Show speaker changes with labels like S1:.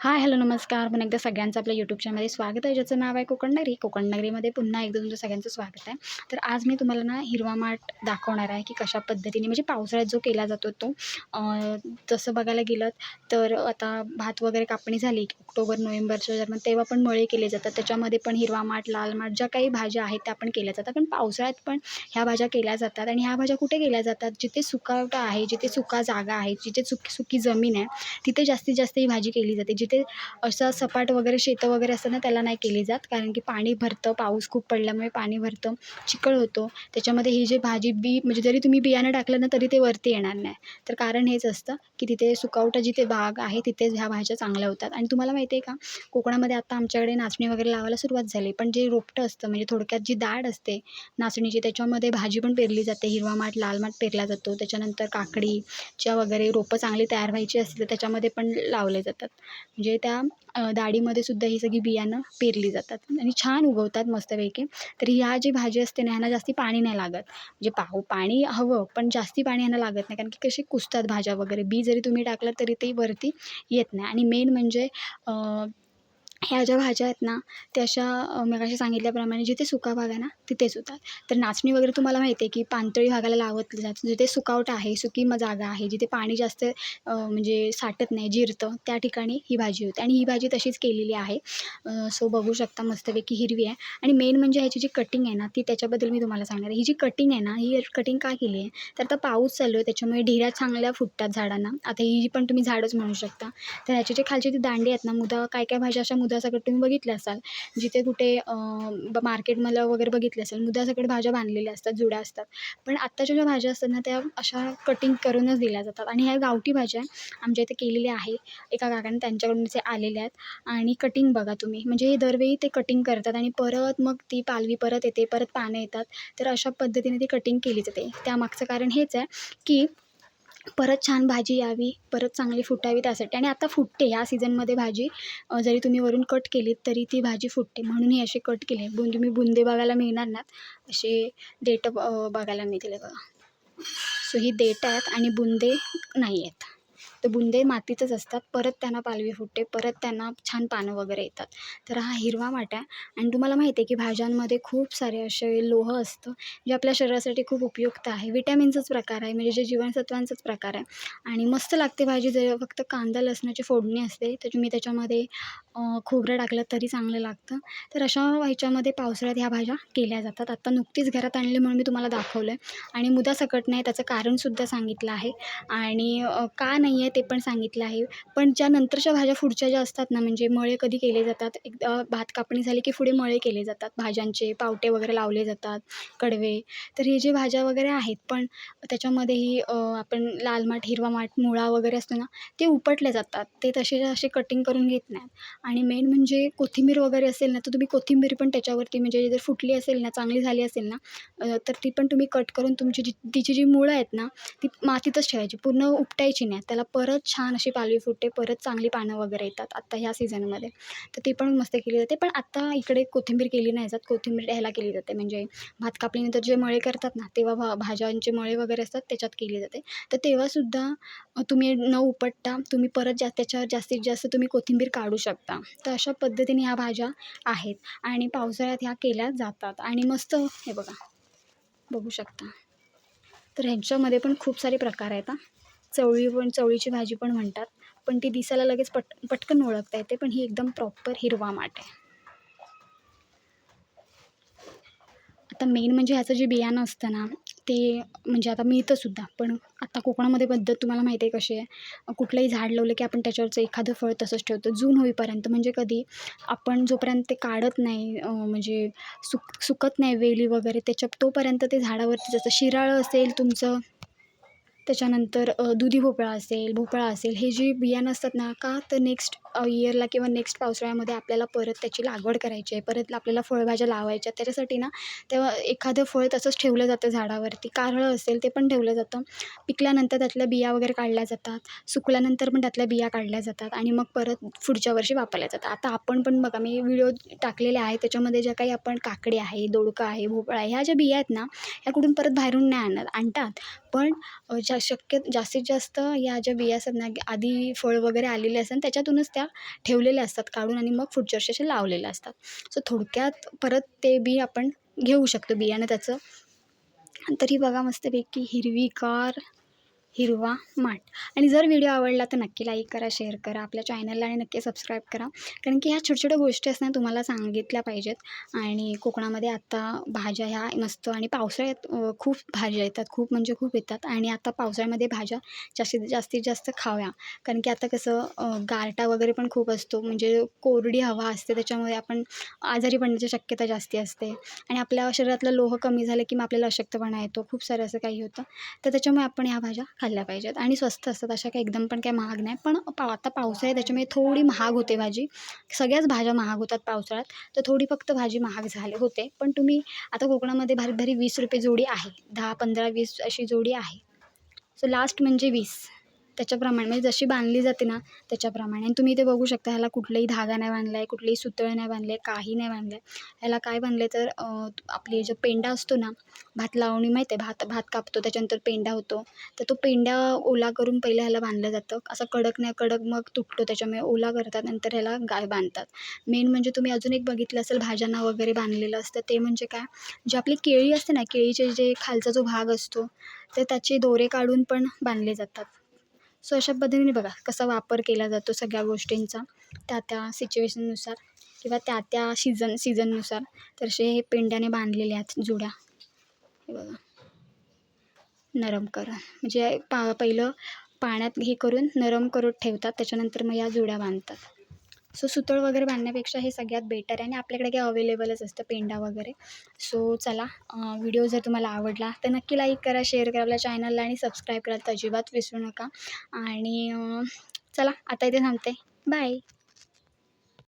S1: Hi hello नमस्कार. पण एकदा सगळ्यांचं आपल्या यूट्यूब चॅनलमध्ये स्वागत आहे ज्याचं नाव आहे कोकणनगरी कोकणनगरीमध्ये पुन्हा एकदा तुमचं सगळ्यांचं स्वागत आहे. तर आज मी तुम्हाला ना हिरवा माठ दाखवणार आहे की कशा पद्धतीने म्हणजे पावसाळ्यात जो केला जातो तो जसं तसं बघायला गेलं तर आता भात वगैरे कापणी झाली ऑक्टोबर नोव्हेंबरच्या दरम्यान तेव्हा पण मळे केले जातात. त्याच्यामध्ये पण हिरवा माठ लाल माठ ज्या काही भाज्या आहेत त्या पण केल्या जातात. पण पावसाळ्यात पण ह्या भाज्या केल्या जातात. आणि ह्या भाज्या कुठे केल्या जातात? जिथे सुकावटा आहे जिथे सुका जागा आहे जिथे सुकी सुकी जमीन आहे तिथे जास्तीत जास्त ही भाजी केली जाते. जिथे असं सपाट वगैरे शेतं वगैरे असतं ना त्याला नाही केली जात. कारण की पाणी भरतं पाऊस खूप पडल्यामुळे पाणी भरतं चिखल होतो. त्याच्यामध्ये ही जे भाजी बी म्हणजे जरी तुम्ही बियाणं टाकलं ना तरी ते वरती येणार नाही. तर कारण हेच असतं की तिथे सुकावटा जिथे बाग आहे तिथेच ह्या भाज्या चांगल्या होतात. आणि तुम्हाला माहिती आहे का कोकणामध्ये आता आमच्याकडे नाचणी वगैरे लावायला सुरुवात झाली. पण जे रोपटं असतं म्हणजे थोडक्यात जी डाळ असते नाचणीची त्याच्यामध्ये भाजी पण पेरली जाते. हिरवा माठ लाल माठ पेरला जातो. त्याच्यानंतर काकडीच्या वगैरे रोपं चांगली तयार व्हायची असतील तर त्याच्यामध्ये पण लावले जातात. म्हणजे त्या डाळीमध्ये दाढीमध्ये सुद्धा ही सगळी बियाणं पेरली जातात. आणि छान उगवतात मस्तपैकी तर ह्या जी भाजी असते ना ह्यांना जास्ती पाणी नाही लागत. म्हणजे पाहू पाणी हवं पण जास्ती पाणी ह्यांना लागत नाही. कारण की कशी कुसतात भाज्या वगैरे. बी जरी तुम्ही टाकलं तरी ते वरती येत नाही. आणि मेन म्हणजे ह्या ज्या भाज्या आहेत ना त्या अशा मगाशी सांगितल्याप्रमाणे जिथे सुका भाग आहे ना तिथेच होतात. तर नाचणी वगैरे तुम्हाला माहिती आहे की पाणथळी भागाला लावत जात जिथे सुकावट आहे सुकी म जागा आहे जिथे पाणी जास्त म्हणजे साठत नाही जिरतं त्या ठिकाणी ही भाजी होते. आणि ही भाजी तशीच केलेली आहे. सो बघू शकता मस्तपैकी हिरवी आहे. आणि मेन म्हणजे ह्याची जी कटिंग आहे ना ती त्याच्याबद्दल मी तुम्हाला सांगणार आहे. ही जी कटिंग आहे ना ही कटिंग का केली आहे? तर आता पाऊस चालू आहे त्याच्यामुळे ढिऱ्या चांगल्या फुटतात झाडांना. आता ही पण तुम्ही झाडच म्हणू शकता तर ह्याचे जे खालचे ते दांडे आहेत ना मुदा काय काय भाज्या अशा मुदा मुदासकट तुम्ही बघितलं असाल जिथे कुठे मार्केटमध्ये वगैरे बघितले असेल मुदासकट भाज्या बांधलेल्या असतात जुड्या असतात. पण आत्ताच्या ज्या भाज्या असतात ना त्या अशा कटिंग करूनच दिल्या जातात. आणि ह्या गावठी भाज्या आमच्या इथे केलेल्या आहे एका काकाने त्यांच्याकडून ते आलेल्या आहेत. आणि कटिंग बघा तुम्ही. म्हणजे हे दरवेळी ते कटिंग करतात आणि परत मग ती पालवी परत येते परत पानं येतात. तर अशा पद्धतीने ती कटिंग केली जाते. त्यामागचं कारण हेच आहे की परत छान भाजी यावी परत चांगली फुटावी त्यासाठी. आणि आता फुटते ह्या सीझनमध्ये भाजी जरी तुम्ही वरून कट केलीत तरी ती भाजी फुटते. म्हणून ही असे कट केले. बुंद तुम्ही बुंदे बघायला मिळणार नात. असे देठं बघायला मिळतील बघा. सो ही देठं आहेत आणि बुंदे नाही आहेत तर बुंदे मातीतच असतात. परत त्यांना पालवी फुटते. परत त्यांना छान पानं वगैरे येतात. तर हा हिरवा माटा आहे. आणि तुम्हाला माहिती आहे की भाज्यांमध्ये खूप सारे असे लोह असतं जे आपल्या शरीरासाठी खूप उपयुक्त आहे. विटॅमिन्सच प्रकार आहे. म्हणजे जे जीवनसत्वांचाच प्रकार आहे. आणि मस्त लागते भाजी. जर फक्त कांदा लसणाची फोडणी असते तर तुम्ही त्याच्यामध्ये खोबरं टाकलं तरी चांगलं लागतं. तर अशा ह्याच्यामध्ये पावसाळ्यात ह्या भाज्या केल्या जातात. आत्ता नुकतीच घरात आणली म्हणून मी तुम्हाला दाखवलं आहे आणि मुदा सकट नाही त्याचं कारणसुद्धा सांगितलं आहे. आणि का नाही आहे ते पण सांगितलं आहे. पण ज्या नंतरच्या भाज्या पुढच्या ज्या असतात ना म्हणजे मळे कधी केले जातात? एकदा भात कापणी झाली की पुढे मळे केले जातात. भाज्यांचे पावटे वगैरे लावले जातात कडवे. तर हे जे भाज्या वगैरे आहेत पण त्याच्यामध्येही आपण लाल माठ हिरवा माठ मुळा वगैरे असतो ना ते उपटले जातात. ते तसे असे कटिंग करून घेत नाहीत. आणि मेन म्हणजे कोथिंबीर वगैरे असेल ना तर तुम्ही कोथिंबीर पण त्याच्यावरती म्हणजे जर फुटली असेल ना चांगली झाली असेल ना तर ती पण तुम्ही कट करून तुमची जी तिची जी मुळं आहेत ना ती मातीतच ठेवायची. पूर्ण उपटायची नाही. त्याला परत छान अशी पालवी फुटते परत चांगली पानं वगैरे येतात आत्ता ह्या सीझनमध्ये. तर ती पण मस्त केली जाते. पण आत्ता इकडे कोथिंबीर केली नाही जात. कोथिंबीर ह्याला केली जाते. म्हणजे भात कापणीनंतर जे मळे करतात ना तेव्हा भा भाज्यांचे मळे वगैरे असतात त्याच्यात केली जाते. तर तेव्हासुद्धा तुम्ही न उपटता तुम्ही परत जा त्याच्यावर जास्तीत जास्त तुम्ही कोथिंबीर काढू शकता. तर अशा पद्धतीने ह्या भाज्या आहेत. आणि पावसाळ्यात ह्या केल्या जातात. आणि मस्त हे बघा. बघू शकता. तर ह्यांच्यामध्ये पण खूप सारे प्रकार आहेत हां. चवळी पण चवळीची भाजी पण म्हणतात. पण ती दिसायला लगेच पट पटकन ओळखता येते पण ही एकदम प्रॉपर हिरवा माठ आहे. आता मेन म्हणजे ह्याचं जे बियाणं असतं ना ते म्हणजे आता मिळतंसुद्धा पण आता कोकणामध्ये पद्धत तुम्हाला माहिती आहे कशी आहे. कुठलंही झाड लावलं की आपण त्याच्यावरचं एखादं फळ तसंच ठेवतो जून होईपर्यंत. म्हणजे कधी आपण जोपर्यंत ते काढत नाही म्हणजे सुक सुकत नाही वेली वगैरे त्याच्या तोपर्यंत ते झाडावरती जसं शिराळं असेल तुमचं त्याच्यानंतर दुधी भोपळा असेल भोपळा असेल हे जे बियाणं असतात ना का तर नेक्स्ट इयरला किंवा नेक्स्ट पावसाळ्यामध्ये आपल्याला परत त्याची लागवड करायची आहे. परत आपल्याला फळभाज्या लावायच्या त्याच्यासाठी ना तेव्हा एखादं फळ तसंच ठेवलं जातं झाडावरती. कारळं असेल ते पण ठेवलं जातं. पिकल्यानंतर त्यातल्या बिया वगैरे काढल्या जातात. सुकल्यानंतर पण त्यातल्या बिया काढल्या जातात आणि मग परत पुढच्या वर्षी वापरल्या जातात. आता आपण पण बघा मी व्हिडिओ टाकलेले आहे त्याच्यामध्ये ज्या काही आपण काकडी आहे दोडका आहे भोपळा आहे ह्या ज्या बिया आहेत ना ह्या कुठून परत बाहेरून नाही आणत. आणतात. आपण ज्या शक्य जास्तीत जास्त या ज्या बिया असतात ना आधी फळ वगैरे आलेले असतात त्याच्यातूनच त्या ठेवलेल्या असतात काढून आणि मग पुढच्या वर्षी अशा लावलेल्या असतात. सो थोडक्यात परत ते बी आपण घेऊ शकतो बियाणं त्याचं. तरी बघा मस्तपैकी हिरवीगार हिरवा माठ. आणि जर व्हिडिओ आवडला तर नक्की लाईक करा शेअर करा. आपल्या चॅनलला आणि नक्की सबस्क्राईब करा. कारण की ह्या छोट्या छोट्या गोष्टी असतात तुम्हाला सांगितल्या पाहिजेत. आणि कोकणामध्ये आत्ता भाज्या ह्या मस्त आणि पावसाळ्यात खूप भाज्या येतात. खूप म्हणजे खूप येतात. आणि आता पावसाळ्यामध्ये भाज्या जास्तीत जास्तीत जास्त खाव्या. कारण की आता कसं गारटा वगैरे पण खूप असतो. म्हणजे कोरडी हवा असते त्याच्यामुळे आपण आजारी पडण्याची शक्यता जास्ती असते. आणि आपल्या शरीरातलं लोह कमी झालं की मग आपल्याला अशक्तपणा येतो. खूप सारं असं काही होतं. तर त्याच्यामुळे आपण ह्या भाज्या खाल्ल्या पाहिजेत आणि स्वस्त असतात अशा काही एकदम पण काही महाग नाही. पण पाव आता पावसाळा आहे त्याच्यामुळे थोडी महाग होते भाजी. सगळ्याच भाज्या महाग होतात पावसाळ्यात. तर थोडी फक्त भाजी महाग झाले होते. पण तुम्ही आता कोकणामध्ये भारी भारी वीस रुपये जोडी आहे. दहा पंधरा वीस अशी जोडी आहे. सो लास्ट म्हणजे वीस. त्याच्याप्रमाणे म्हणजे जशी बांधली जाते ना त्याच्याप्रमाणे. आणि तुम्ही इथे बघू शकता ह्याला कुठलाही धागा नाही बांधला आहे कुठलीही सुतळ नाही बांधले आहे काही नाही बांधलं आहे ह्याला काय बांधले तर आपली जो पेंडा असतो ना भात लावणी माहीत आहे भात भात कापतो त्याच्यानंतर पेंडा होतो. तर तो पेंडा ओला करून पहिले ह्याला बांधलं जातं. असं कडक नाही कडक मग तुटतो त्याच्यामुळे ओला करतात नंतर ह्याला गाय बांधतात. मेन म्हणजे तुम्ही अजून एक बघितलं असेल भाज्यांना वगैरे बांधलेलं असतं ते म्हणजे काय? जे आपली केळी असते ना केळीचे जे खालचा जो भाग असतो तर त्याचे दोरे काढून पण बांधले जातात. सो अशा पद्धतीने बघा कसा वापर केला जातो सगळ्या गोष्टींचा. त्या त्या सिच्युएशननुसार किंवा त्या त्या सीझन सीझननुसार तर असे हे पेंड्याने बांधलेले आहेत जुड्या. हे बघा. नरम करून. म्हणजे पा पहिलं पाण्यात हे करून नरम करून ठेवतात. त्याच्यानंतर मग या जुड्या बांधतात. सो सुतळ वगैरे बांधण्यापेक्षा हे सगळ्यात बेटर आहे आणि आपल्याकडे काही अवेलेबलच असतं पेंडा वगैरे. सो चला व्हिडिओ जर तुम्हाला आवडला तर नक्की लाईक करा शेअर करा आपल्या चॅनलला आणि सबस्क्राईब करा तर अजिबात विसरू नका. आणि चला आता इथे थांबते. बाय